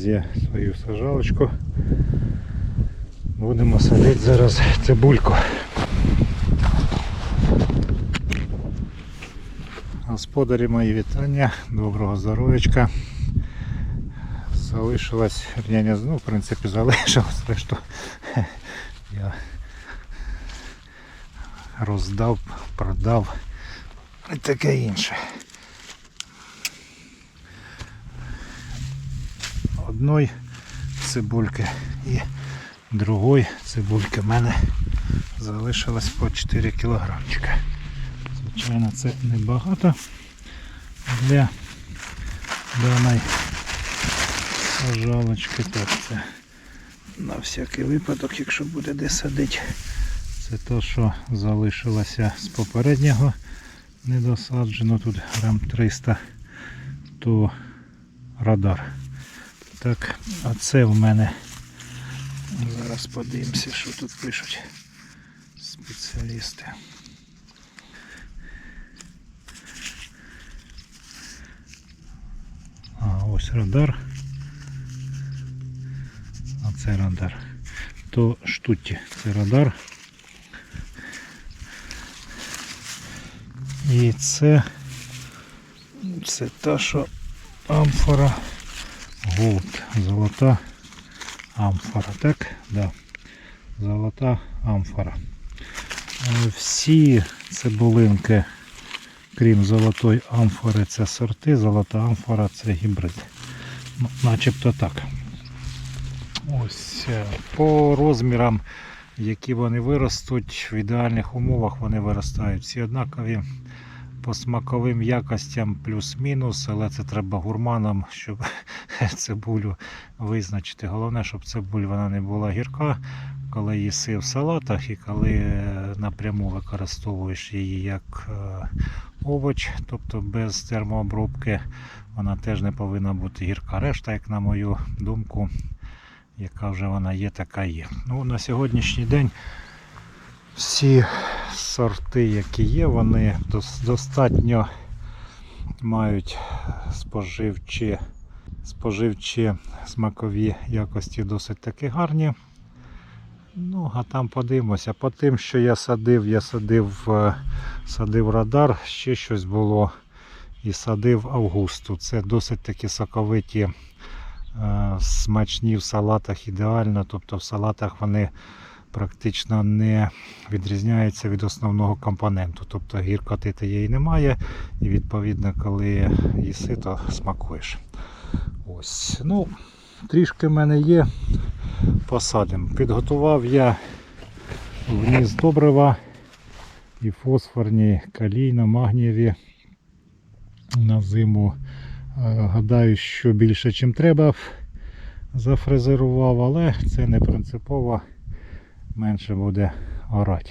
привіз свою сажалочку. Будемо садити зараз цибульку. Господарі мої вітання, доброго здоров'ячка. Залишилось, я не знаю, ну, в принципі, залишилось, решту я роздав, продав і таке інше. Одної цибульки і другої цибульки в мене залишилось по 4 кілограмчика. Звичайно, це небагато для даної сажалочки. Так, це на всякий випадок, якщо буде де садити. Це те, що залишилося з попереднього недосаджено. Тут грам 300, то радар. Так, а це в мене. Зараз подивимося, що тут пишуть спеціалісти. А, ось радар. А це радар. То штуті, це радар. І це, це та, що амфора Голд. Золота амфора. Так? Да. Золота амфора. Е, Всі цибулинки, крім золотої амфори, це сорти, золота амфора це гібрид. Ну, начебто так. Ось е, по розмірам, які вони виростуть, в ідеальних умовах вони виростають всі однакові. По смаковим якостям плюс-мінус, але це треба гурманам, щоб цибулю визначити. Головне, щоб цибуль вона не була гірка, коли їси в салатах і коли е, напряму використовуєш її як е, овоч, тобто без термообробки, вона теж не повинна бути гірка. Решта, як на мою думку, яка вже вона є, така є. Ну, на сьогоднішній день всі сорти, які є, вони достатньо мають споживчі, споживчі смакові якості досить таки гарні. Ну, а там подивимося. По тим, що я садив, я садив, е, садив радар, ще щось було і садив августу. Це досить таки соковиті, е, смачні в салатах ідеально. Тобто в салатах вони практично не відрізняється від основного компоненту. Тобто гіркоти тієї немає, і відповідно, коли їси, то смакуєш. Ось. Ну, трішки в мене є. Посадимо. Підготував я вниз добрива і фосфорні, калійно, магнієві на зиму. Е, Гадаю, що більше, ніж треба, зафрезерував, але це не принципово менше буде орати.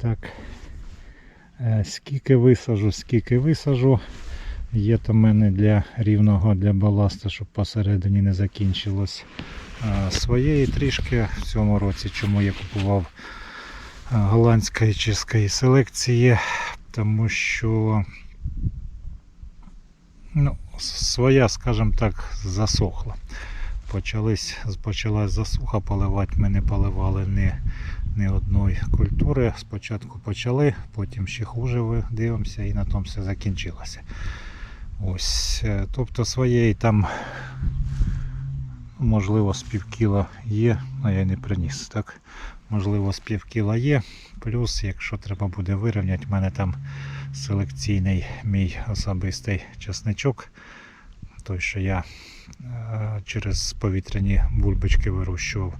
Так, е, скільки висажу, скільки висажу. Є то мене для рівного для баласта, щоб посередині не закінчилось. Е, Своєї трішки в цьому році, чому я купував е, голландської чеської селекції, тому що ну, своя, скажімо так, засохла почались, почалась засуха, поливати ми не поливали ні, ні одної культури. Спочатку почали, потім ще хуже ви дивимося і на тому все закінчилося. Ось, е, тобто своєї там можливо з півкіла є, а я не приніс. так. Можливо, з півкіла є. Плюс, якщо треба буде вирівняти, в мене там селекційний мій особистий часничок. Той, що я е, через повітряні бульбочки вирощував,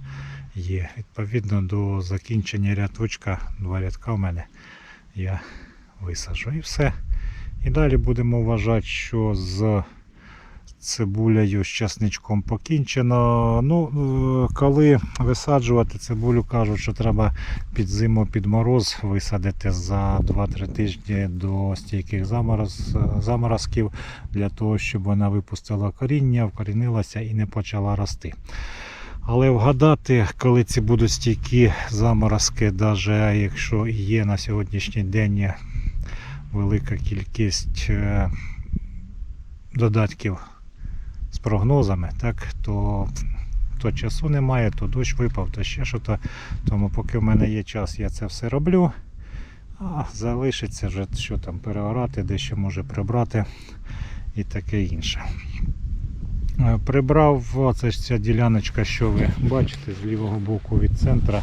є. Відповідно до закінчення рядочка, два рядка в мене я висаджу і все. І далі будемо вважати, що з цибулею з часничком покінчено. Ну, е, коли висаджувати цибулю, кажуть, що треба під зиму під мороз висадити за 2-3 тижні до стійких замороз, заморозків для того, щоб вона випустила коріння, вкорінилася і не почала рости. Але вгадати, коли ці будуть стійкі заморозки, навіть якщо є на сьогоднішній день велика кількість е, додатків з прогнозами, так, то, то часу немає, то дощ випав, то ще що то. Тому поки в мене є час, я це все роблю. А залишиться вже що там переорати, дещо може прибрати і таке інше. Е, Прибрав оце ж ця діляночка, що ви бачите з лівого боку від центра,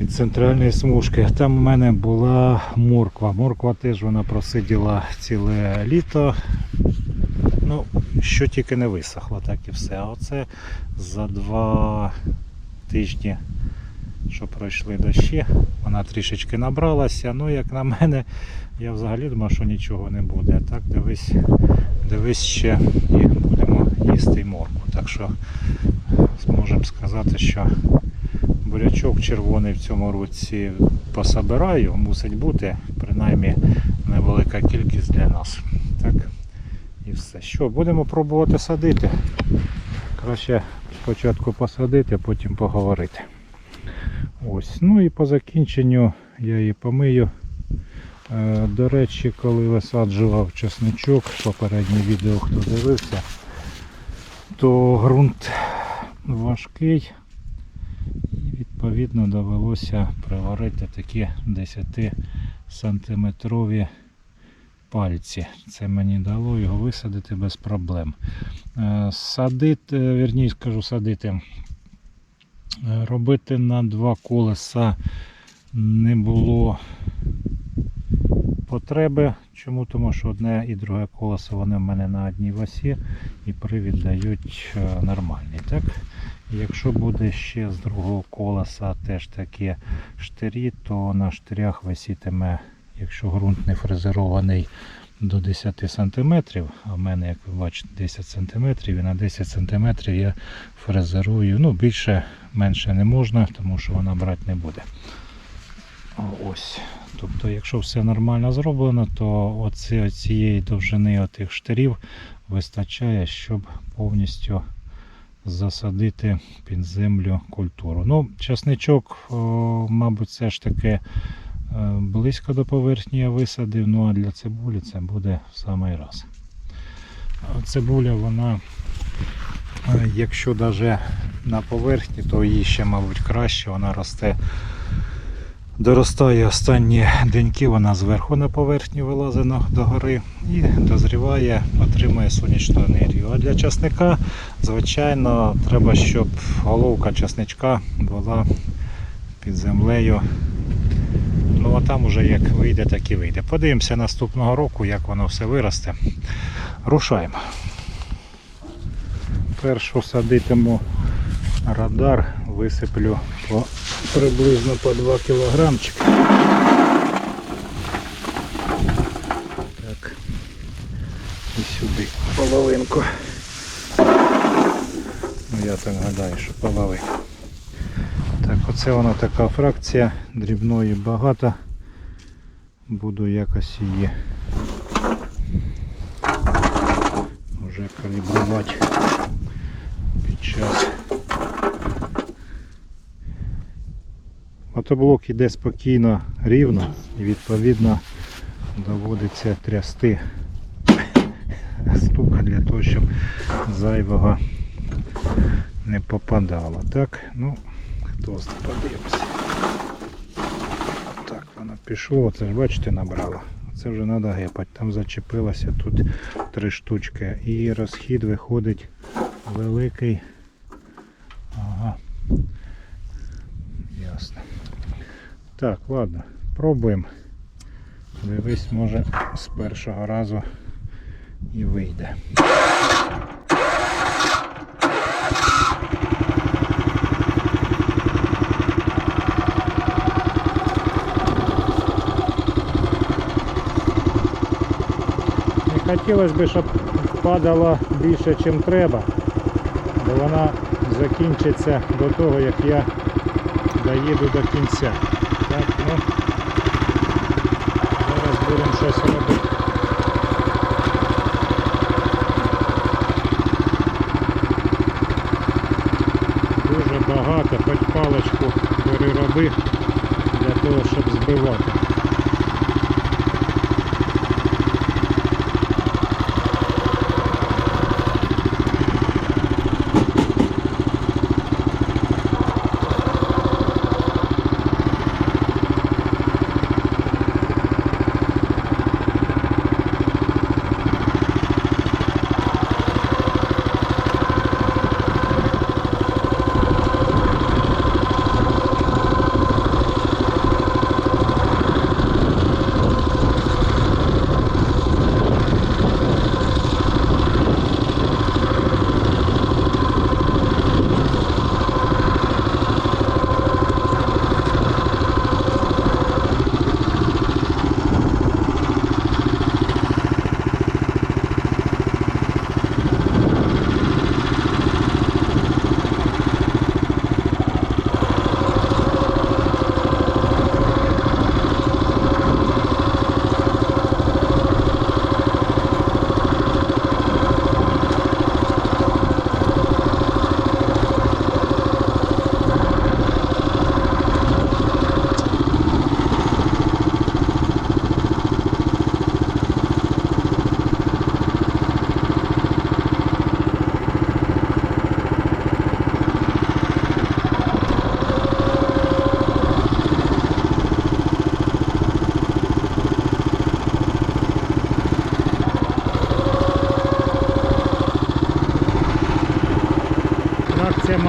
від центральної смужки. Там у мене була морква. Морква теж вона просиділа ціле літо. Ну, що тільки не висохло, так і все. А оце за два тижні, що пройшли дощі, вона трішечки набралася. Ну, як на мене, я взагалі думав, що нічого не буде. Так дивись, дивись ще і будемо їсти морку. Так що зможемо сказати, що бурячок червоний в цьому році пособираю, мусить бути принаймні невелика кількість для нас. Що, будемо пробувати садити. Краще спочатку посадити, а потім поговорити. Ось. Ну і по закінченню я її помию. Е, До речі, коли висаджував чесничок, попереднє відео хто дивився, то ґрунт важкий і відповідно довелося приварити такі 10 сантиметрові пальці. Це мені дало його висадити без проблем. Е, Садити, вірніше скажу, садити. е, Робити на два колеса не було потреби. Чому? Тому що одне і друге колесо вони в мене на одній осі і привід дають е, нормальний. Так? Якщо буде ще з другого колеса теж такі штирі, то на штирях висітиме, якщо ґрунт не фрезерований до 10 см, а в мене, як ви бачите, 10 см, і на 10 см я фрезерую. Ну, більше, менше не можна, тому що вона брати не буде. Ось. Тобто, якщо все нормально зроблено, то оці, цієї довжини отих штирів вистачає, щоб повністю засадити під землю культуру. Ну, часничок, мабуть, все ж таки близько до поверхні я висадив, ну а для цибулі це буде в самий раз. Цибуля, вона, е, якщо навіть на поверхні, то їй ще, мабуть, краще, вона росте Доростає останні деньки, вона зверху на поверхню вилазить на- догори і дозріває, отримує сонячну енергію. А для часника, звичайно, треба, щоб головка часничка була під землею. Ну а там уже як вийде, так і вийде. Подивимося наступного року, як воно все виросте. Рушаємо. Першу садитиму радар, висиплю по приблизно по 2 кілограмчики. Так. І сюди половинку. Ну я так гадаю, що половину. Оце вона така фракція, дрібної багато. Буду якось її вже калібрувати під час Мотоблок йде спокійно, рівно і відповідно доводиться трясти стука для того, щоб зайвого не попадало. Так, ну, хто знає, подивимося. Так, воно пішло, це ж бачите, набрало. Це вже треба гепати. Там зачепилося тут три штучки. І розхід виходить великий. Ага. Ясно. Так, ладно, пробуємо. Дивись, може з першого разу і вийде. Хотілося б, щоб падало більше, ніж треба, бо вона закінчиться до того, як я доїду до кінця. Так, ну, зараз будемо щось робити. Дуже багато, хоч паличку перероби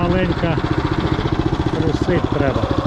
маленька, трусить треба.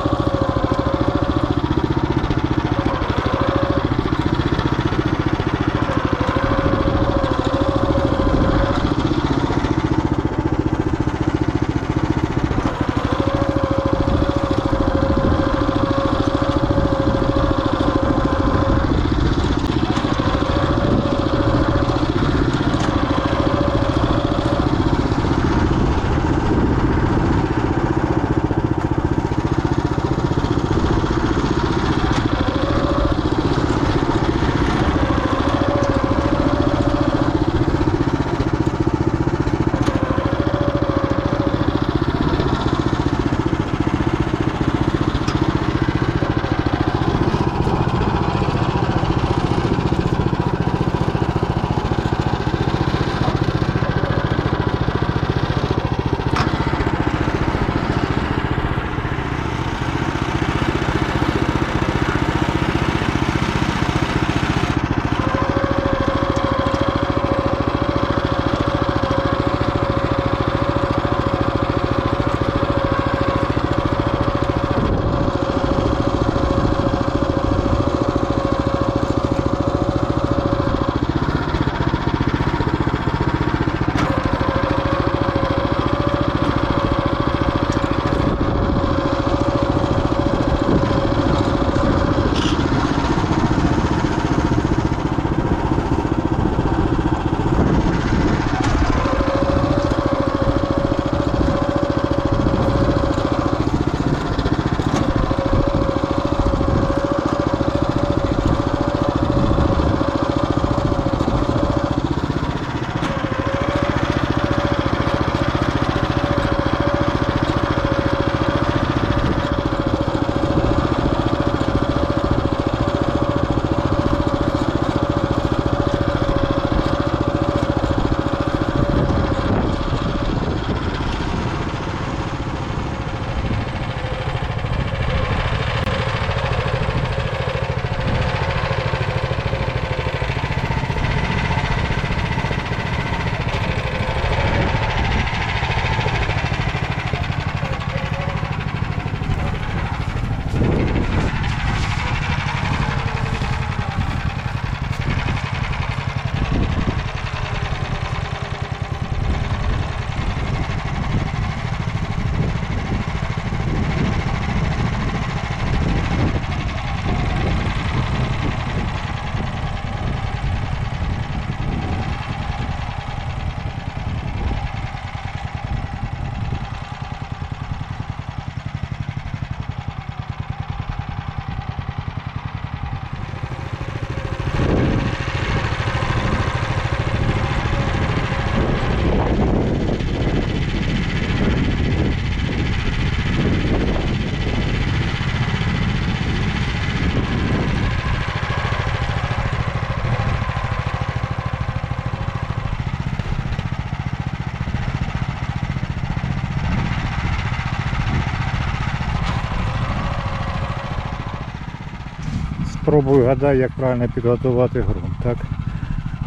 Спробую гадаю, як правильно підготувати ґрунт. Так?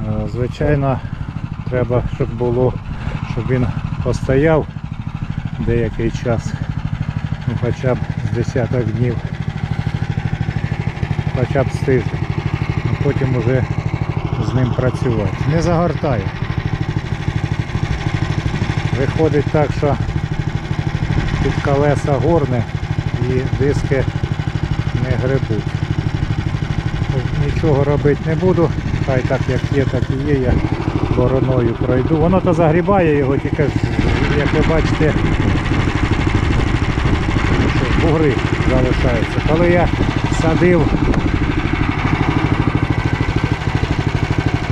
Е, Звичайно, треба, щоб було, щоб він постояв деякий час, ну, хоча б з десяток днів, хоча б з тиждень, а потім уже з ним працювати. Не загортаю. Виходить так, що під колеса горне і диски не гребуть. Нічого робити не буду. Хай так як є, так і є, я бороною пройду. Воно то загрібає його, тільки як ви бачите, бугри залишаються. Коли я садив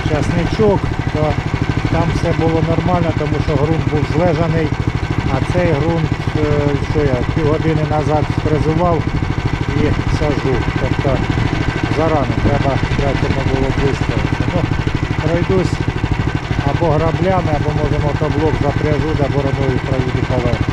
часничок, то там все було нормально, тому що ґрунт був злежаний, а цей ґрунт, е, що я півгодини назад спризував і сажу. Тобто зарано треба третьому було виставити. Ну, пройдусь або граблями, або може мотоблок запряжу, да бороною проїду поверх.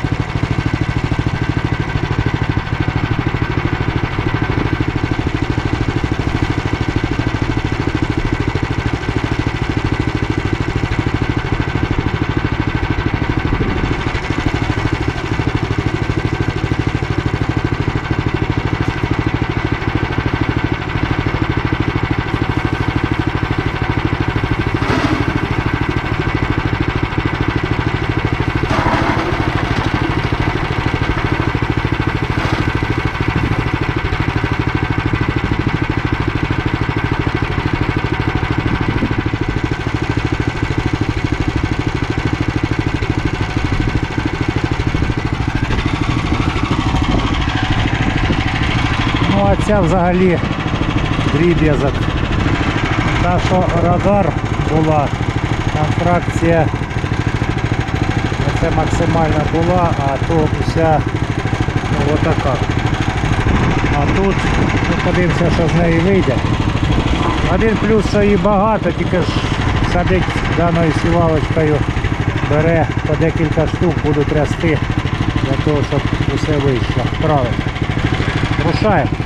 А ця взагалі дріб'язок. Та, що радар була, там фракція це максимальна була, а то вся ну, отака. А тут ну, подивимося, що з неї вийде. Один плюс, що її багато, тільки ж садить даною сівалочкою, бере по декілька штук, буду трясти для того, щоб усе вийшло. Правильно. Рушаємо.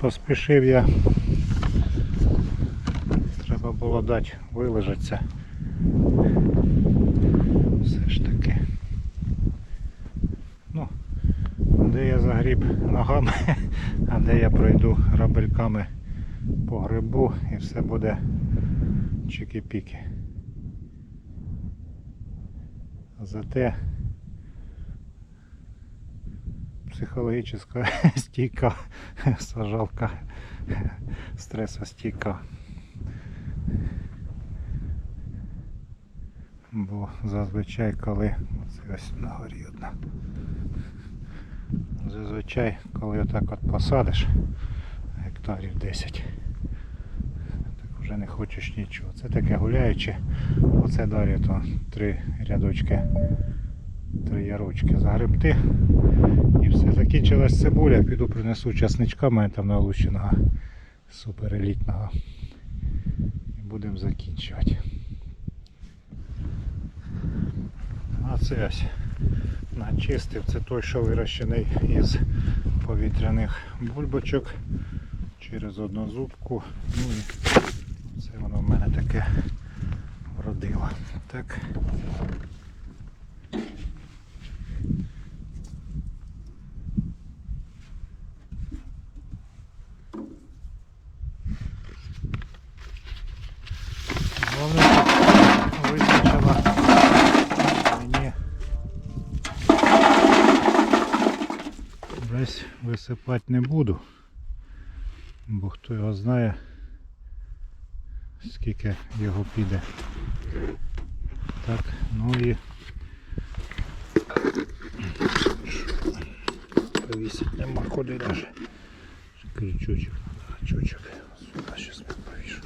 Поспішив я. Треба було дати вилежатися. Все ж таки. Ну, де я загріб ногами, а де я пройду грабельками по грибу і все буде чики-піки. Зате психологічно стійка сажалка стресостійка. Бо зазвичай коли оце ось на горі одна. Зазвичай, коли отак от посадиш гектарів 10, так вже не хочеш нічого. Це таке гуляюче. Оце далі то три рядочки, три ярочки загребти. І все. Закінчилась цибуля, піду принесу часничка, мене там налученого суперелітного. І будемо закінчувати. А це ось начистив. Це той, що вирощений із повітряних бульбочок через одну зубку. Ну і це воно в мене таке вродило. Так. Головне, щоб визначила мені весь висипати не буду, бо хто його знає, скільки його піде. Так, ну і повісити нема куди навіть. Крючочок, крючочок. Сюди щось повішу.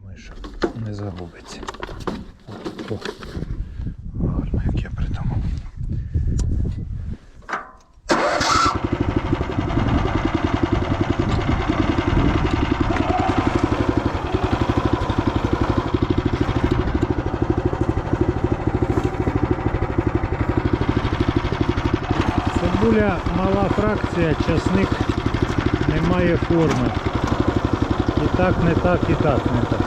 Думаю, що не загубиться. О, гарно, як я придумав. Цибуля мала фракція, часник не має форми. І так, не так, і так, не так.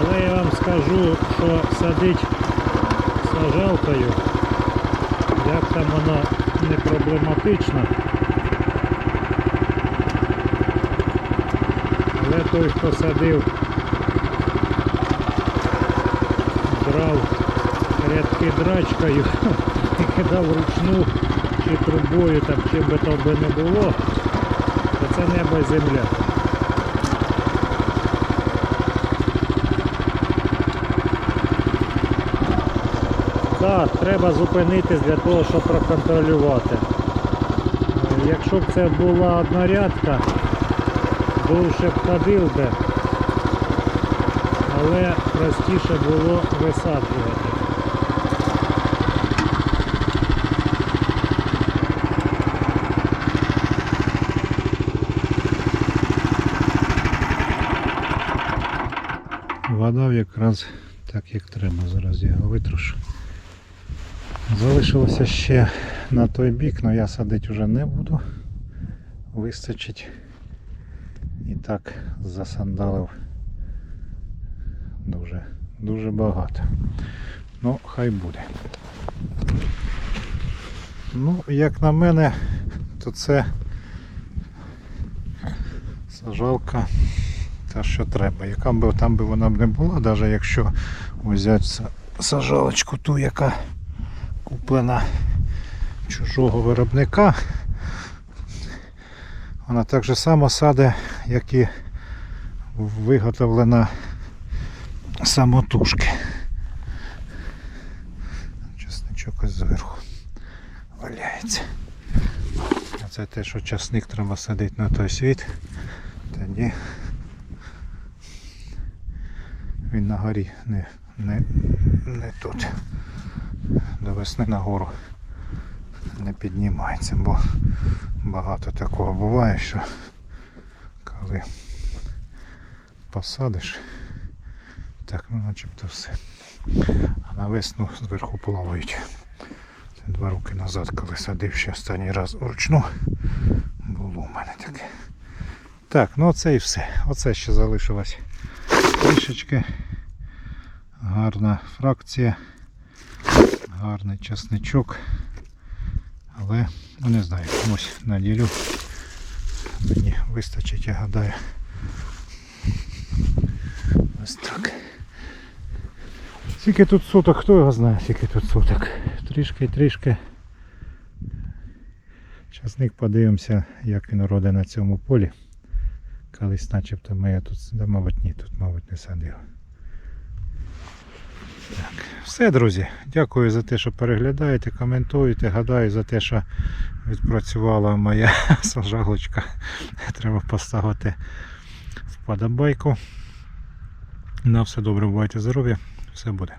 Але я вам скажу, що садить сажалкою, як там воно не проблематично. Але той, хто садив, брав рядки драчкою і кидав вручну чи трубою, там, чим би то би не було, то це небо і земля. Так, треба зупинитись для того, щоб проконтролювати. Е, Якщо б це була однорядка, довше б ходив би, але простіше було висаджувати. Вода якраз так як треба, зараз я його витрушу. Залишилося ще на той бік, але я садити вже не буду. Вистачить. Так засандалив дуже, дуже багато. Ну, хай буде. Ну, як на мене, то це сажалка та що треба. Яка б там би вона б не була, навіть якщо взяти сажалочку ту, яка куплена чужого виробника, вона так же само саде, як і виготовлена самотужки. Чесничок ось зверху валяється. А це те, що часник треба садити на той світ, тоді він на горі не, не, не тут. До весни нагору не піднімається, бо багато такого буває, що коли посадиш, так ну начебто все. А на весну зверху плавають. Це два роки назад, коли садив ще останній раз вручну, було у мене таке. Так, ну оце і все. Оце ще залишилось трішечки. Гарна фракція, гарний часничок. Але ну не знаю, комусь наділю вистачить, я гадаю. Ось так. Скільки тут суток, хто його знає, скільки тут суток. Трішки, трішки. Часник подивимося, як він родить на цьому полі. Колись начебто ми тут, да, мабуть, ні, тут, мабуть, не садив. Так, все, друзі. Дякую за те, що переглядаєте, коментуєте. Гадаю за те, що відпрацювала моя сажалочка. Треба поставити вподобайку. На все добре, бувайте здорові, все буде.